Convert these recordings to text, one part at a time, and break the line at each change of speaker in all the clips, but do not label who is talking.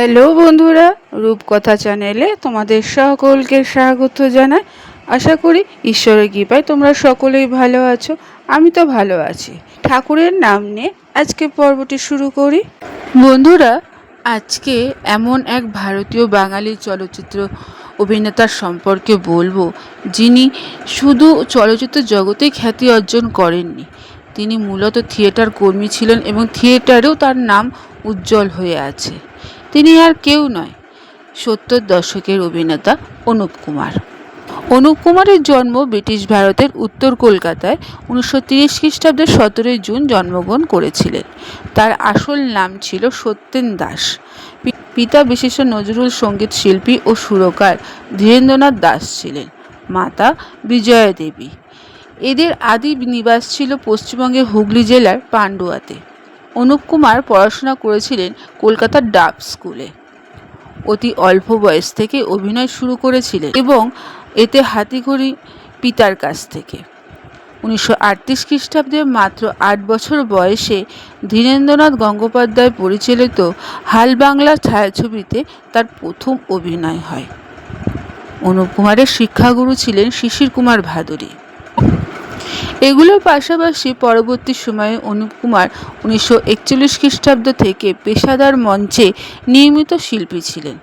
Hello বন্ধুরা, রূপকথা চ্যানেলে তোমাদের সকলকে স্বাগত জানাই। আশা করি ঈশ্বরের কৃপায় তোমরা সকলেই ভালো আছো, আমি তো ভালো আছি। ঠাকুরের নাম নিয়ে আজকে পর্বটি শুরু করি। বন্ধুরা, আজকে এমন এক ভারতীয় বাঙালি চলচ্চিত্র অভিনেতার সম্পর্কে বলব, যিনি শুধু চলচ্চিত্র জগতে খ্যাতি অর্জন করেননি। তিনি মূলত থিয়েটার কর্মী ছিলেন এবং থিয়েটারেও তার নাম উজ্জ্বল হয়ে আছে। তিনি আর কেউ নয়, সত্তর দশকের অভিনেতা অনুপ কুমার। অনুপ কুমারের জন্ম ব্রিটিশ ভারতের উত্তর কলকাতায় উনিশশো তিরিশ খ্রিস্টাব্দের সতেরোই জুন জন্মগ্রহণ করেছিলেন। তার আসল নাম ছিল সত্যেন দাস। পিতা বিশেষ নজরুল সংগীত শিল্পী ও সুরকার ধীরেন্দ্রনাথ দাস ছিলেন, মাতা বিজয়া দেবী এদের আদি নিবাস ছিল পশ্চিমবঙ্গের হুগলি জেলার পান্ডুয়াতে। অনুপ কুমার পড়াশোনা করেছিলেন কলকাতার ডাব স্কুলে। অতি অল্প বয়স থেকে অভিনয় শুরু করেছিলেন এবং এতে হাতিঘড়ি পিতার কাছ থেকে। উনিশশো আটত্রিশ খ্রিস্টাব্দে মাত্র আট বছর বয়সে ধীরেন্দ্রনাথ গঙ্গোপাধ্যায় পরিচালিত হাল বাংলা ছায়াছবিতে তার প্রথম অভিনয় হয়। অনুপ কুমারের শিক্ষাগুরু ছিলেন শিশির কুমার ভাদুরী। এগুলোর পাশাপাশি পরবর্তী সময়ে অনুপ কুমার উনিশশো একচল্লিশ খ্রিস্টাব্দ থেকে পেশাদার মঞ্চে নিয়মিত শিল্পী ছিলেন।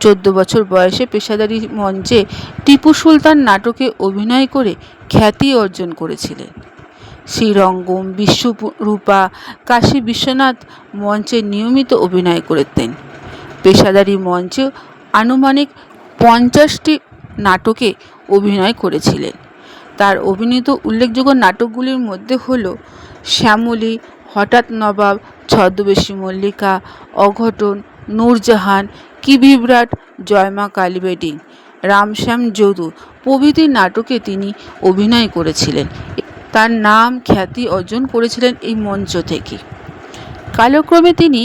চোদ্দ বছর বয়সে পেশাদারি মঞ্চে টিপু সুলতান নাটকে অভিনয় করে খ্যাতি অর্জন করেছিলেন। শ্রীরঙ্গম, বিশ্বরূপা, কাশী বিশ্বনাথ মঞ্চে নিয়মিত অভিনয় করতেন। পেশাদারি মঞ্চে আনুমানিক পঞ্চাশটি নাটকে অভিনয় করেছিলেন। তার অভিনীত উল্লেখযোগ্য নাটকগুলির মধ্যে হল শ্যামলী, হঠাৎ নবাব, ছদ্মবেশী মল্লিকা, অঘটন, নূরজাহান, কি বিভ্রাট জয়মা কালীবেডিং রামশ্যাম যদু প্রভৃতি নাটকে তিনি অভিনয় করেছিলেন। তার নাম খ্যাতি অর্জন করেছিলেন এই মঞ্চ থেকে। কালক্রমে তিনি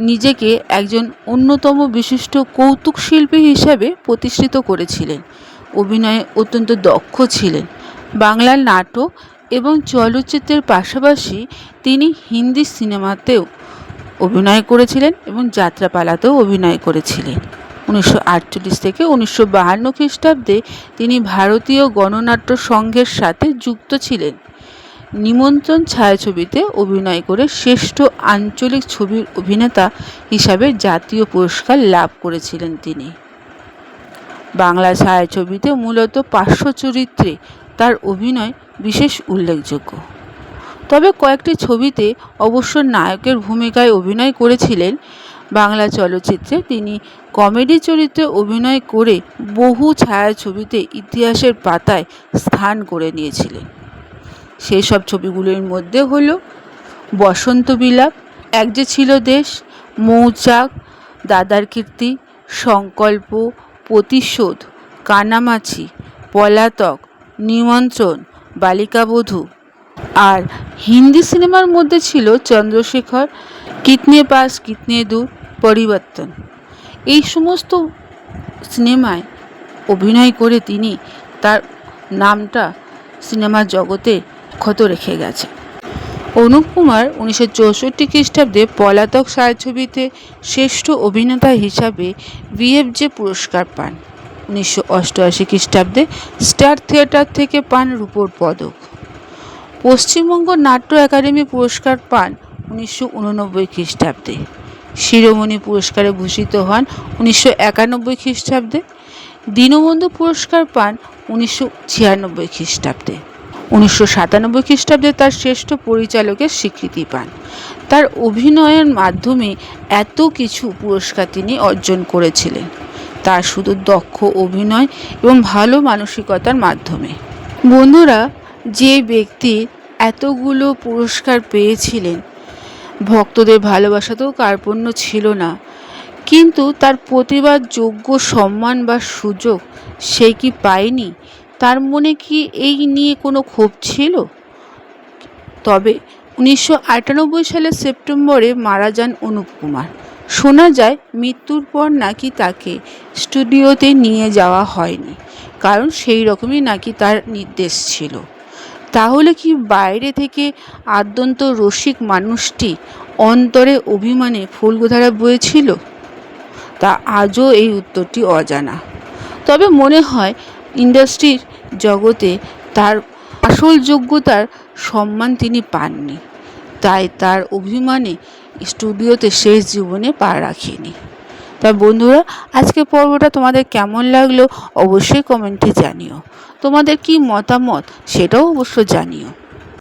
নিজেকে একজন অন্যতম বিশিষ্ট কৌতুক শিল্পী হিসাবে প্রতিষ্ঠিত করেছিলেন। অভিনয়ে অত্যন্ত দক্ষ ছিলেন। বাংলার নাটক এবং চলচ্চিত্রের পাশাপাশি তিনি হিন্দি সিনেমাতেও অভিনয় করেছিলেন এবং যাত্রাপালাতেও অভিনয় করেছিলেন। উনিশশো আটচল্লিশ থেকে উনিশশো বাহান্ন খ্রিস্টাব্দে তিনি ভারতীয় গণনাট্য সংঘের সাথে যুক্ত ছিলেন। নিমন্ত্রণ ছায়াছবিতে অভিনয় করে শ্রেষ্ঠ আঞ্চলিক ছবির অভিনেতা হিসাবে জাতীয় পুরস্কার লাভ করেছিলেন তিনি। বাংলা ছায়াছবিতে মূলত পার্শ্ব চরিত্রে তার অভিনয় বিশেষ উল্লেখযোগ্য। তবে কয়েকটি ছবিতে অবশ্য নায়কের ভূমিকায় অভিনয় করেছিলেন। বাংলা চলচ্চিত্রে তিনি কমেডি চরিত্রে অভিনয় করে বহু ছায়াছবিতে ইতিহাসের পাতায় স্থান করে নিয়েছিলেন। সেই সব ছবিগুলির মধ্যে হলো বসন্ত বিলাপ, এক যে ছিল দেশ, মৌচাক, দাদার কীর্তি, সংকল্প, প্রতিশোধ, কানামাছি, পলাতক নিমন্ত্রণ বালিকাবধূ আর হিন্দি সিনেমার মধ্যে ছিল চন্দ্রশেখর, কিতনে পাস, কিতনে দূর, পরিবর্তন। এই সমস্ত সিনেমায় অভিনয় করে তিনি তার নামটা সিনেমার জগতে ক্ষত রেখে গেছে। অনুপ কুমার উনিশশো চৌষট্টি খ্রিস্টাব্দে পলাতক ছায়াছবিতে শ্রেষ্ঠ অভিনেতা হিসাবে বিএফজে পুরস্কার পান। উনিশশো অষ্টআশি খ্রিস্টাব্দে স্টার থিয়েটার থেকে পান রূপোর পদক। পশ্চিমবঙ্গ নাট্য একাডেমি পুরস্কার পান উনিশশো উননব্বই খ্রিস্টাব্দে। শিরোমণি পুরস্কারে ভূষিত হন উনিশশো একানব্বই খ্রিস্টাব্দে। দীনবন্ধু পুরস্কার পান উনিশশো ছিয়ানব্বই খ্রিস্টাব্দে। উনিশশো সাতানব্বই খ্রিস্টাব্দে তার শ্রেষ্ঠ পরিচালকের স্বীকৃতি পান। তার অভিনয়ের মাধ্যমে এত কিছু পুরস্কার তিনি অর্জন করেছিলেন। তার শুধু দক্ষ অভিনয় এবং ভালো মানসিকতার মাধ্যমে। বন্ধুরা, যে ব্যক্তি এতগুলো পুরস্কার পেয়েছিলেন, ভক্তদের ভালোবাসাতেও কার্পণ্য ছিল না। কিন্তু তার প্রতিবাদ যোগ্য সম্মান বা সুযোগ সে কি পায়নি? তার মনে কি এই নিয়ে কোনো ক্ষোভ ছিল? তবে উনিশশো আটানব্বই সালের সেপ্টেম্বরে মারা যান অনুপ কুমার। শোনা যায়, মৃত্যুর পর নাকি তাকে স্টুডিওতে নিয়ে যাওয়া হয়নি, কারণ সেই রকমই নাকি তার নির্দেশ ছিল। তাহলে কি বাইরে থেকে আদ্যন্ত রসিক মানুষটি অন্তরে অভিমানে ফুলগোধারা বয়েছিল? তা আজও এই উত্তরটি অজানা। তবে মনে হয়, ইন্ডাস্ট্রির জগতে তার আসল যোগ্যতার সম্মান তিনি পাননি, তাই তার অভিমানে স্টুডিওতে শেষ জীবনে পা রাখিনি। তা বন্ধুরা আজকে পর্বটা তোমাদের কেমন লাগল অবশ্যই কমেন্টে জানিও। তোমাদের কি মতামত সেটাও অবশ্য জানিও।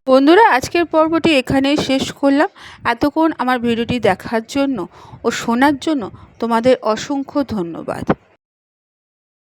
বন্ধুরা, আজকের পর্বটি এখানেই শেষ করলাম। এতক্ষণ আমার ভিডিওটি দেখার জন্য ও শোনার জন্য তোমাদের অসংখ্য ধন্যবাদ।